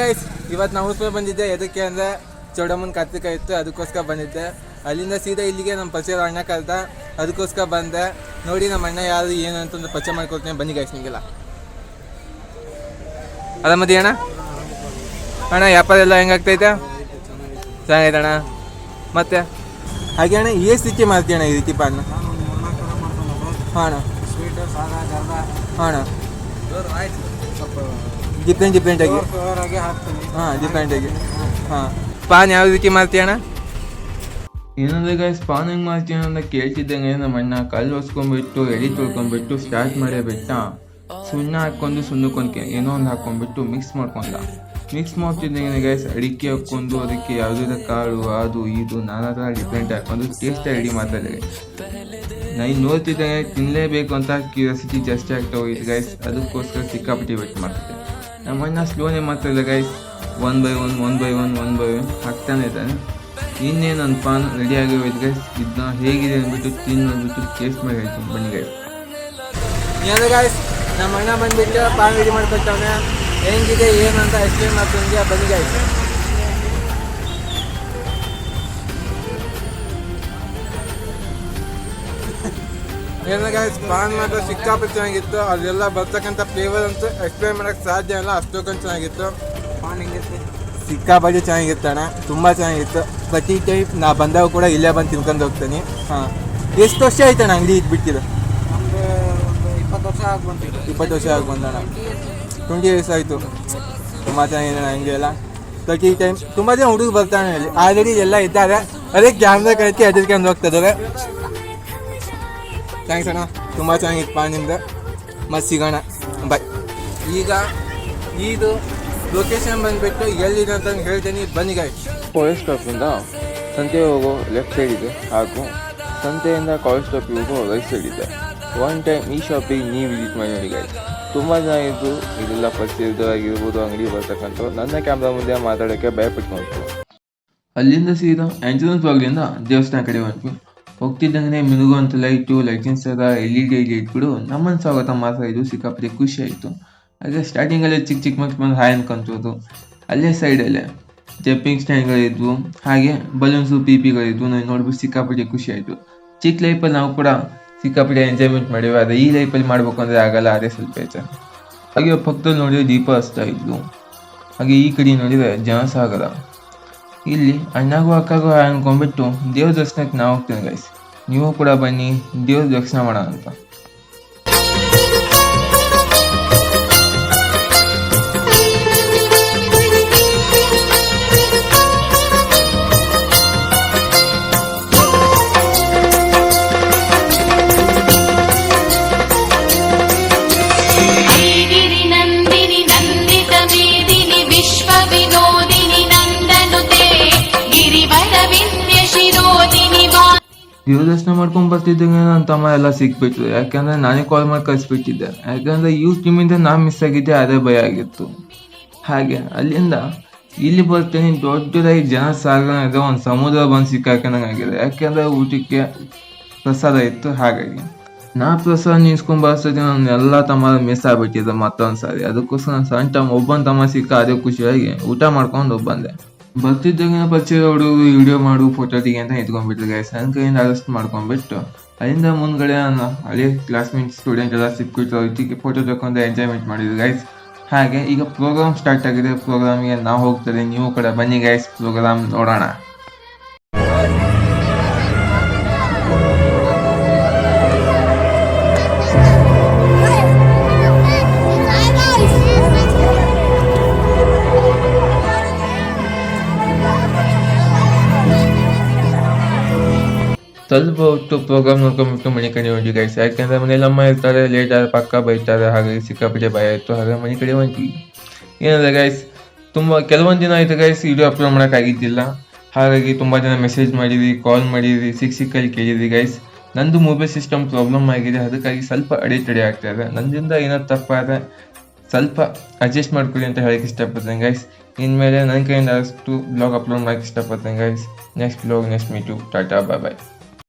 Guys ಇವತ್ತು ನಾವು ಉಸ್ಮೆ ಬಂದಿದ್ದೆ. ಎದಕ್ಕೆ ಅಂದರೆ ಚೌಡಮ್ಮನ ಕಾರ್ತಿಕ ಇತ್ತು, ಅದಕ್ಕೋಸ್ಕರ ಬಂದಿದ್ದೆ. ಅಲ್ಲಿಂದ ಸೀದಾ ಇಲ್ಲಿಗೆ ನಮ್ಮ ಪರಿಚಯ ಅಣ್ಣ ಕಲ್ತ ಅದಕ್ಕೋಸ್ಕರ ಬಂದೆ. ನೋಡಿ ನಮ್ಮ ಅಣ್ಣ ಯಾರು, ಏನು ಅಂತಂದು ಪರಿಚಯ ಮಾಡ್ಕೊಳ್ತೀನಿ ಬನ್ನಿ ಗೈಸ್ ನಿಮಗೆಲ್ಲ. ಅದ ಮದಿ ಅಣ್ಣ? ಅಣ್ಣ, ವ್ಯಾಪಾರ ಎಲ್ಲ ಹೆಂಗಾಗ್ತೈತೆ? ಚೆನ್ನಾಗೈತೆ ಅಣ್ಣ. ಮತ್ತೆ? ಹಾಗೆ ಅಣ್ಣ ಈ ಸ್ಥಿತಿ ಮಾಡ್ತೀಯ ಅಣ್ಣ ಈ ರೀತಿ ಪಾನ ಹಾಂ ಅಣ್ಣ. ಹಾಂ ಅಣ್ಣ. ಡಿಫ್ರೆಂಟ್ ಡಿಫ್ರೆಂಟ್ ಆಗಿ. ಹಾಂ ಡಿಫ್ರೆಂಟ್ ಆಗಿ. ಹಾಂ. ಪಾನ್ ಯಾವ ರೀತಿ ಮಾಡ್ತೀಯ ಅಣ್ಣ? ಏನಂದ್ರೆ ಗೈಸ್ ಪಾನ್ ಹೆಂಗೆ ಮಾಡ್ತೀಯ ಅಂತ ಕೇಳ್ತಿದ್ದಂಗೆ ನಮ್ಮ ಅಣ್ಣ ಕಲ್ಲು ಹೊಸ್ಕೊಂಡ್ಬಿಟ್ಟು ಎಡಿ ತೊಳ್ಕೊಂಡ್ಬಿಟ್ಟು ಸ್ಟಾರ್ಟ್ ಮಾಡೇ ಬೆಟ್ಟ ಸುಣ್ಣ ಹಾಕ್ಕೊಂಡು ಸುಣ್ಣಕ್ಕೊಂದು ಏನೋ ಒಂದು ಹಾಕ್ಕೊಂಡ್ಬಿಟ್ಟು ಮಿಕ್ಸ್ ಮಾಡ್ಕೊಂಡ. ಮಿಕ್ಸ್ ಮಾಡ್ತಿದ್ದಂಗೆ ಗೈಸ್ ಅಡಿಕೆ ಹಾಕ್ಕೊಂಡು ಅದಕ್ಕೆ ಯಾವುದೇ ಕಾಳು ಅದು ಇದು ನಾನಾ ಥರ ಡಿಫ್ರೆಂಟ್ ಹಾಕೊಂಡು ಟೇಸ್ಟ್ ರೆಡಿ ಮಾಡ್ತಾರೆ ನಾನು ನೋಡ್ತಿದ್ದಂಗೆ ತಿನ್ನಲೇಬೇಕು ಅಂತ ಕ್ಯೂರಿಯಾಸಿಟಿ ಜಾಸ್ತಿ ಆಗ್ತಾ ಹೋಗಿತ್ತು ಗೈಸ್ ಅದಕ್ಕೋಸ್ಕರ ಸಿಕ್ಕಾಪಟ್ಟಿ ವೆಯ್ಟ್ ಮಾಡ್ತಿದ್ದೆ. ನಮ್ಮ ಅಣ್ಣ ಸ್ಲೋನೇ ಮಾಡ್ತಿಲ್ಲ guys one by one one by one one by one ಹಾಕ್ತಾನೆ ಇದ್ದಾನೆ. ಇನ್ನೇನು ನನ್ನ ಪಾನ್ ರೆಡಿ ಆಗಿರೋದು ಗೈಸ್ ಇದನ್ನ ಹೇಗಿದೆ ಅಂದ್ಬಿಟ್ಟು ತಿನ್ನು ಅಂದ್ಬಿಟ್ಟು ಟೇಸ್ಟ್ ಮಾಡಿ ಬನ್ನಿ ಗೈಸ್ ಏನು ಗೈಸ್ ನಮ್ಮ ಅಣ್ಣ ಬಂದ್ಬಿಟ್ಟು ಪಾನ್ ರೆಡಿ ಮಾಡ್ಕೊತಾವೆ ಹೆಂಗಿದೆ, ಏನು ಅಂತ ಎಕ್ಸ್ಪ್ಲೇನ್ ಮಾಡ್ತೀನಿ ಬನ್ನಿ ಗೈಸ್ ಏನೋ ಗೈಸ್ ಪಾನ್ ಮಾತ್ರ ಸಿಕ್ಕಾಪಟ್ಟೆ ಚೆನ್ನಾಗಿತ್ತು. ಅದೆಲ್ಲ ಬರ್ತಕ್ಕಂಥ ಫ್ಲೇವರ್ ಅಂತೂ ಎಕ್ಸ್ಪ್ಲೈನ್ ಮಾಡೋಕ್ಕೆ ಸಾಧ್ಯ ಇಲ್ಲ ಅಷ್ಟೊಂದು ಚೆನ್ನಾಗಿತ್ತು. ಪಾನ್ ಹೆಂಗಿತ್ತು? ಸಿಕ್ಕಾಪಟ್ಟೆ ಚೆನ್ನಾಗಿತ್ತು ಅಣ್ಣ ತುಂಬ ಚೆನ್ನಾಗಿತ್ತು. ಪ್ರತಿ ಟೈಪ್ ನಾ ಬಂದಾಗ ಕೂಡ ಇಲ್ಲೇ ಬಂದು ತಿನ್ಕೊಂಡು ಹೋಗ್ತೀನಿ. ಹಾಂ. ಎಷ್ಟು ವರ್ಷ ಆಯ್ತು ಅಣ್ಣ ಅಂಗಡಿ ಇದು ಬಿಟ್ಟಿದ್ದು ಇಪ್ಪತ್ತು ವರ್ಷ ಆಗಿ ಬಂತು. ಇಪ್ಪತ್ತು ವರ್ಷ ಆಗಿ ಬಂದಣ್ಣ ಟ್ವೆಂಟಿ ಇಯರ್ಸ್ ಆಯಿತು. ತುಂಬ ಚೆನ್ನಾಗಿದೆ ಅಣ್ಣ ಹಂಗೆ ಎಲ್ಲ. ಪ್ರತಿ ಟೈಮ್ ತುಂಬ ಜನ ಹುಡುಗರು ಬರ್ತಾನೆ ಇಲ್ಲಿ. ಆಲ್ರೆಡಿ ಎಲ್ಲ ಇದ್ದಾರೆ. ಅದೇ ಕ್ಯಾಮ್ರಾ ಕಳಿಸಿ ಎದುರ್ಕೊಂಡು ಹೋಗ್ತಿದ್ದಾರೆ ಥ್ಯಾಂಕ್ಸ್ ಅಣ್ಣ. ತುಂಬ ಚೆನ್ನಾಗಿತ್ತು ನಿಮ್ದು. ಮತ್ತೆ ಸಿಗೋಣ. ಬಾಯ್ ಈಗ ಇದು ಲೊಕೇಶನ್ ಬಂದುಬಿಟ್ಟು ಎಲ್ಲಿದೆ ಅಂತ ಹೇಳ್ತೀನಿ. ಬನ್ನಿ ಗಾಯ್ ಕಾಲೇಜ್ ಸ್ಟಾಪಿಂದ ಸಂತೆ ಹೋಗೋ ಲೆಫ್ಟ್ ಸೈಡ್ ಇದೆ. ಹಾಗೂ ಸಂತೆಯಿಂದ ಕಾಲೇಜ್ ಸ್ಟಾಪಿಗೆ ಹೋಗೋ ರೈಟ್ ಸೈಡ್ ಇದೆ. ಒನ್ ಟೈಮ್ ಈ ಶಾಪಿಗೆ ನೀವು ವಿಸಿಟ್ ಮಾಡಿ ನೋಡಿ ಗಾಯ್ಸ್ ತುಂಬ ಚೆನ್ನಾಗಿದ್ದು. ಇದೆಲ್ಲ ಆಗಿರ್ಬೋದು ಅಂಗಡಿ ಬರ್ತಕ್ಕಂಥ ನನ್ನ ಕ್ಯಾಮ್ರಾ ಮುಂದೆ ಮಾತಾಡೋಕ್ಕೆ ಭಯಪಟ್ಕೊಂತು ಅಲ್ಲಿಂದ ಸೀದಾ ಆಂಜನಸ್ ಬಾಗ್ಲಿಂದ ದೇವಸ್ಥಾನ ಕಡೆ ಬಂದ್ವಿ ಹೋಗ್ತಿದ್ದಂಗೆ ಮಿನುಗುವಂಥ ಲೈಟು ಲೈಟಿಂಗ್ಸ್ ಎಲ್ಲ ಎಲ್ ಇ ಡಿ ಲೈಟ್ಗಳು ನಮ್ಮನ್ನು ಸ್ವಾಗತ ಮಾತ್ರ ಇದು ಸಿಕ್ಕಾಪಟ್ಟೆ ಖುಷಿ ಆಯಿತು. ಹಾಗೆ ಸ್ಟಾರ್ಟಿಂಗಲ್ಲೇ ಚಿಕ್ಕ ಚಿಕ್ಕ ಮಕ್ಕಳು ಬಂದು ಹಾಯ್ ಅನ್ಕೊಂತದ್ದು ಅಲ್ಲೇ ಸೈಡಲ್ಲೇ ಜಂಪಿಂಗ್ ಸ್ಟ್ಯಾಂಡ್ಗಳಿದ್ವು ಹಾಗೆ ಬಲೂನ್ಸು ಪಿ ಪಿಗಳಿದ್ವು ನಾನು ನೋಡ್ಬಿಟ್ಟು ಸಿಕ್ಕಾಪಟ್ಟೆ ಖುಷಿ ಆಯಿತು. ಚಿಕ್ಕ ಲೈಫಲ್ಲಿ ನಾವು ಕೂಡ ಸಿಕ್ಕಾಪಟ್ಟೆ ಎಂಜಾಯ್ಮೆಂಟ್ ಮಾಡಿವೆ. ಅದೇ ಈ ಲೈಫಲ್ಲಿ ಮಾಡಬೇಕು ಅಂದರೆ ಆಗಲ್ಲ, ಅದೇ ಸ್ವಲ್ಪ ಹೆಚ್ಚು ಹಾಗೆ ಪಕ್ಕದಲ್ಲಿ ನೋಡಿದ್ರೆ ದೀಪ ಹಚ್ತಾ ಇದ್ವು. ಹಾಗೆ ಈ ಕಡೆ ನೋಡಿದರೆ ಜನಸಾಗರ ಇಲ್ಲಿ ಅಣ್ಣಗೂ ಅಕ್ಕಗೂ ಅನ್ಕೊಂಡ್ಬಿಟ್ಟು ದೇವ್ರ ದರ್ಶನಕ್ಕೆ ನಾವು ಹೋಗ್ತೀವಿ ಗೈಸ್ ನೀವು ಕೂಡ ಬನ್ನಿ, ದೇವ್ರ ದರ್ಶನ ಮಾಡೋಣ ಅಂತ. ದೇವ್ರ ದರ್ಶನ ಮಾಡ್ಕೊಂಡ್ ಬರ್ತಿದ್ದಂಗೆ ನನ್ನ ತಮ್ಮ ಎಲ್ಲ ಸಿಕ್ಬಿಟ್ರು. ಯಾಕಂದ್ರೆ ನಾನೇ ಕಾಲ್ ಮಾಡಿ ಕಳಿಸ್ಬಿಟ್ಟಿದ್ದೆ. ಯಾಕಂದ್ರೆ ಯೂಸ್ ಟೀಮಿಂದ ನಾನು ಮಿಸ್ ಆಗಿದ್ದೆ, ಅದೇ ಭಯ ಆಗಿತ್ತು. ಹಾಗೆ, ಅಲ್ಲಿಂದ ಇಲ್ಲಿ ಬರ್ತೀನಿ, ದೊಡ್ಡದಾಗಿ ಜನ ಸಾಗರ ಒಂದು ಸಮುದ್ರ ಬಂದು ಸಿಕ್ಕಾಕೊಂಡಂಗೆ ಆಗಿದೆ ಯಾಕಂದ್ರೆ ಊಟಕ್ಕೆ ಪ್ರಸಾದ ಇತ್ತು, ಹಾಗಾಗಿ. ನಾ ಪ್ರಸಾದ ನೀಸ್ಕೊಂಡು ಬರ್ಸೋದು ನನ್ನ ಎಲ್ಲ ತಮ್ಮ ಮಿಸ್ ಆಗಿಬಿಟ್ಟಿದ್ದೆ ಮತ್ತೊಂದು ಸಾರಿ ಅದಕ್ಕೋಸ್ಕರ ಸಣ್ಣ ತಮ್ಮ, ಒಬ್ಬನ ತಮ್ಮ ಸಿಕ್ಕ ಅದೇ ಖುಷಿಯಾಗಿ ಊಟ ಮಾಡ್ಕೊಂಡು ಬಂದೆ. ಬರ್ತಿದ್ದಾಗ ಪರಿಚಯ ಹುಡುಗರು ವಿಡಿಯೋ ಮಾಡು ಫೋಟೋ ತೆಗಿ ಅಂತ ಎತ್ಕೊಂಡ್ಬಿಟ್ರು ಗೈಸ್ ನನ್ನ ಕೈಯಿಂದ ಅರೆಸ್ಟ್ ಮಾಡ್ಕೊಂಡ್ಬಿಟ್ಟು, ಅಲ್ಲಿಂದ ಮುಂದ್ಗಡೆ ನಾನು ಹಳೆ ಕ್ಲಾಸ್ಮೇಟ್ ಸ್ಟೂಡೆಂಟ್ ಎಲ್ಲ ಸಿಕ್ಕಿಟ್ಟು ಇದಕ್ಕೆ ಫೋಟೋ ತಗೊಂಡು ಎಂಜಾಯ್ಮೆಂಟ್ ಮಾಡಿದ್ರು ಗೈಸ್ ಹಾಗೆ ಈಗ ಪ್ರೋಗ್ರಾಮ್ ಸ್ಟಾರ್ಟ್ ಆಗಿದೆ. ಪ್ರೋಗ್ರಾಮಿಗೆ ನಾವು ಹೋಗ್ತಾರೆ ನೀವು ಕೂಡ ಬನ್ನಿ ಗೈಸ್ ಪ್ರೋಗ್ರಾಮ್ ನೋಡೋಣ. ಸ್ವಲ್ಪ ಹೊತ್ತು ಪ್ರೋಗ್ರಾಮ್ ನೋಡ್ಕೊಂಡ್ಬಿಟ್ಟು ಮನೆ ಕಡೆ ಹೋಗಿ ಗೈಸ್ ಯಾಕೆಂದ್ರೆ ಮನೇಲಿ ಅಮ್ಮ ಇರ್ತಾರೆ ಲೇಟ್ ಆದ್ರೆ ಪಕ್ಕ ಬೈತಾರೆ ಹಾಗಾಗಿ ಸಿಕ್ಕಾಪಟ್ಟೆ ಭಯ ಇತ್ತು. ಹಾಗಾಗಿ ಮನೆ ಕಡೆ ಹೋಗಿ. ಏನಂದ್ರೆ ಗೈಸ್ ತುಂಬ ಕೆಲವೊಂದು ದಿನ ಆಯ್ತು ಗೈಸ್ ವಿಡಿಯೋ ಅಪ್ಲೋಡ್ ಮಾಡೋಕ್ಕಾಗಿದ್ದಿಲ್ಲ. ಹಾಗಾಗಿ ತುಂಬ ಜನ ಮೆಸೇಜ್ ಮಾಡಿದ್ವಿ ಕಾಲ್ ಮಾಡಿದ್ವಿ ಸಿಕ್ ಸಿಕ್ಕಲ್ಲಿ ಕೇಳಿದ್ವಿ ಗೈಸ್ ನಂದು ಮೊಬೈಲ್ ಸಿಸ್ಟಮ್ ಪ್ರಾಬ್ಲಮ್ ಆಗಿದೆ, ಅದಕ್ಕಾಗಿ ಸ್ವಲ್ಪ ಅಡೆತಡೆ ಆಗ್ತಾ ಇದೆ. ನನ್ನಿಂದ ಏನಾದ್ರು ತಪ್ಪಾದರೆ ಸ್ವಲ್ಪ ಅಡ್ಜಸ್ಟ್ ಮಾಡ್ಕೊಳ್ಳಿ ಅಂತ ಹೇಳಕ್ಕೆ ಇಷ್ಟಪಡ್ತೇನೆ ಗೈಸ್ ಇನ್ಮೇಲೆ ನನ್ನ ಕೈಯಿಂದ ಅಷ್ಟು ಬ್ಲಾಗ್ ಅಪ್ಲೋಡ್ ಮಾಡೋಕ್ಕೆ ಇಷ್ಟಪಡ್ತೇನೆ guys next blog next meet Tata bye ಬಾಯ್